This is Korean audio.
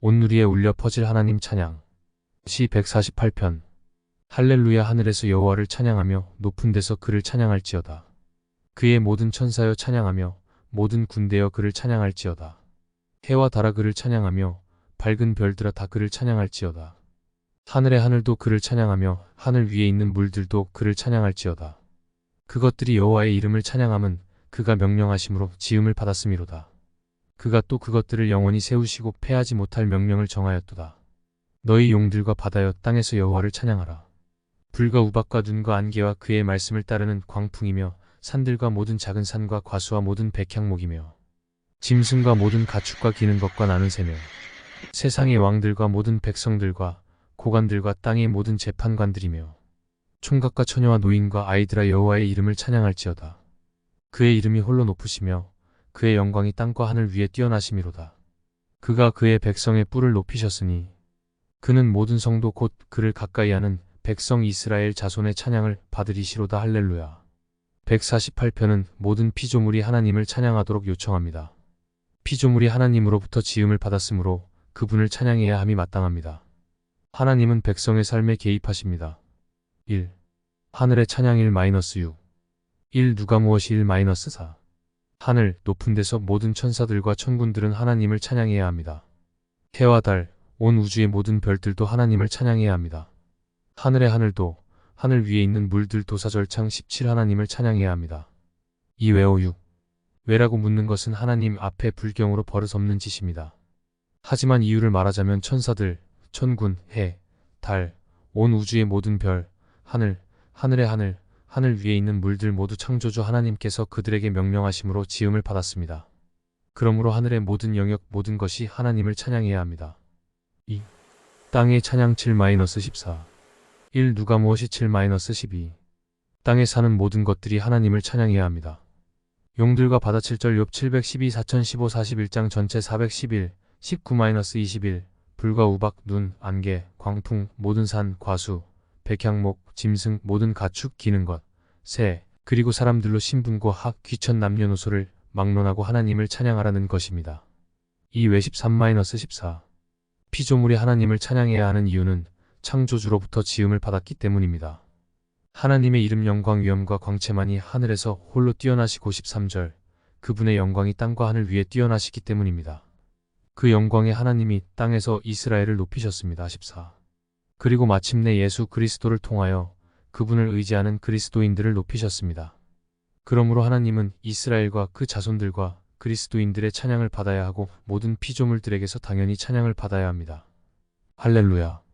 온누리에 울려 퍼질 하나님 찬양. 시 148편. 할렐루야 하늘에서 여호와를 찬양하며 높은 데서 그를 찬양할지어다. 그의 모든 천사여 찬양하며 모든 군대여 그를 찬양할지어다. 해와 달아 그를 찬양하며 밝은 별들아 다 그를 찬양할지어다. 하늘의 하늘도 그를 찬양하며 하늘 위에 있는 물들도 그를 찬양할지어다. 그것들이 여호와의 이름을 찬양함은 그가 명령하심으로 지음을 받았음이로다. 그가 또 그것들을 영원히 세우시고 패하지 못할 명령을 정하였도다. 너희 용들과 바다여 땅에서 여호와를 찬양하라. 불과 우박과 눈과 안개와 그의 말씀을 따르는 광풍이며 산들과 모든 작은 산과 과수와 모든 백향목이며 짐승과 모든 가축과 기는 것과 나는 새며 세상의 왕들과 모든 백성들과 고관들과 땅의 모든 재판관들이며 총각과 처녀와 노인과 아이들아 여호와의 이름을 찬양할지어다. 그의 이름이 홀로 높으시며 그의 영광이 땅과 하늘 위에 뛰어나심이로다. 그가 그의 백성의 뿔을 높이셨으니 그는 모든 성도 곧 그를 가까이 하는 백성 이스라엘 자손의 찬양을 받으리시로다 할렐루야. 148편은 모든 피조물이 하나님을 찬양하도록 요청합니다. 피조물이 하나님으로부터 지음을 받았으므로 그분을 찬양해야 함이 마땅합니다. 하나님은 백성의 삶에 개입하십니다. 1. 하늘의 찬양 1-6 1. 누가 무엇이 1-4 하늘 높은 데서 모든 천사들과 천군들은 하나님을 찬양해야 합니다. 해와 달, 온 우주의 모든 별들도 하나님을 찬양해야 합니다. 하늘의 하늘도 하늘 위에 있는 물들 도 사절창 17 하나님을 찬양해야 합니다. 이 외오 6. 왜라고 묻는 것은 하나님 앞에 불경으로 버릇없는 짓입니다. 하지만 이유를 말하자면 천사들, 천군, 해, 달, 온 우주의 모든 별, 하늘, 하늘의 하늘, 하늘 위에 있는 물들 모두 창조주 하나님께서 그들에게 명령하심으로 지음을 받았습니다. 그러므로 하늘의 모든 영역 모든 것이 하나님을 찬양해야 합니다. 2. 땅의 찬양 7-14 1. 누가 무엇이 7-12 땅에 사는 모든 것들이 하나님을 찬양해야 합니다. 용들과 바다 7절 욥 712 4015 41장 전체 411 19-21 불과 우박, 눈, 안개, 광풍, 모든 산, 과수, 백향목, 짐승, 모든 가축, 기는 것, 새, 그리고 사람들로 신분고 학, 귀천 남녀노소를 막론하고 하나님을 찬양하라는 것입니다. 이외13-14 피조물이 하나님을 찬양해야 하는 이유는 창조주로부터 지음을 받았기 때문입니다. 하나님의 이름 영광 위엄과 광채만이 하늘에서 홀로 뛰어나시고 13절 그분의 영광이 땅과 하늘 위에 뛰어나시기 때문입니다. 그 영광의 하나님이 땅에서 이스라엘을 높이셨습니다. 14. 그리고 마침내 예수 그리스도를 통하여 그분을 의지하는 그리스도인들을 높이셨습니다. 그러므로 하나님은 이스라엘과 그 자손들과 그리스도인들의 찬양을 받아야 하고 모든 피조물들에게서 당연히 찬양을 받아야 합니다. 할렐루야.